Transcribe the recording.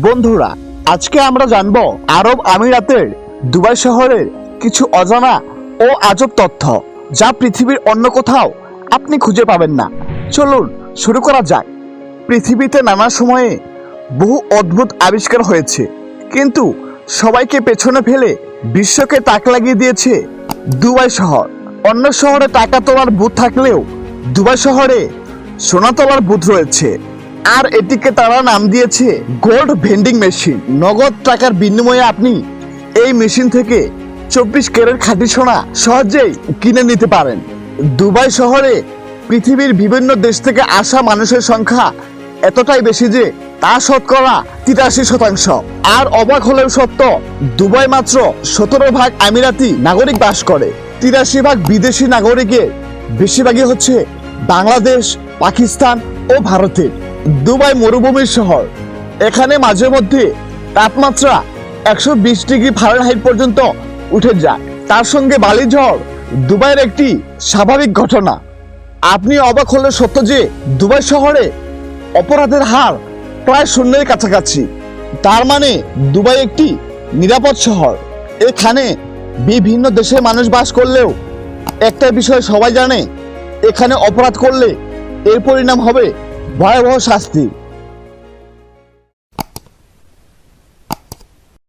বন্ধুরা, আজকে আমরা জানব আরব আমিরাতের দুবাই শহরের কিছু অজানা ও আজব তথ্য যা পৃথিবীর অন্য কোথাও আপনি খুঁজে পাবেন না। চলুন শুরু করা যাক। পৃথিবীতে নানা সময়ে বহু অদ্ভুত আবিষ্কার হয়েছে, কিন্তু সবাইকে পেছনে ফেলে বিশ্বকে তাক লাগিয়ে দিয়েছে দুবাই শহর। অন্য শহরে টাকা তোলার বুথ থাকলেও দুবাই শহরে সোনা তোলার বুথ রয়েছে। আর এটিকে তারা নাম দিয়েছে গোল্ড ভেন্ডিং মেশিন। নগদ টাকার বিনিময়ে আপনি এই মেশিন থেকে চব্বিশ ক্যারেট খাঁটি সোনা সহজেই কিনে নিতে পারেন। দুবাই শহরে পৃথিবীর বিভিন্ন দেশ থেকে আসা মানুষের সংখ্যা এতটাই বেশি যে তা শতকরা তিরাশি শতাংশ। আর অবাক হলেও সত্য, দুবাই মাত্র সতেরো ভাগ আমিরাতি নাগরিক বাস করে। তিরাশি ভাগ বিদেশি নাগরিকের বেশিরভাগই হচ্ছে বাংলাদেশ, পাকিস্তান ও ভারতের। দুবাই মরুভূমির শহর। এখানে মাঝে মধ্যে তাপমাত্রা একশো বিশ ডিগ্রি ফারেনহাইট পর্যন্ত উঠে যায়। তার সঙ্গে বালি ঝড় দুবাইয়ের একটি স্বাভাবিক ঘটনা। আপনি অবাক হলে সত্য যে দুবাই শহরে অপরাধের হার প্রায় শূন্যের কাছাকাছি। তার মানে দুবাই একটি নিরাপদ শহর। এখানে বিভিন্ন দেশের মানুষ বাস করলেও একটা বিষয় সবাই জানে, এখানে অপরাধ করলে এর পরিণাম হবে ভয়াবহ শাস্তি।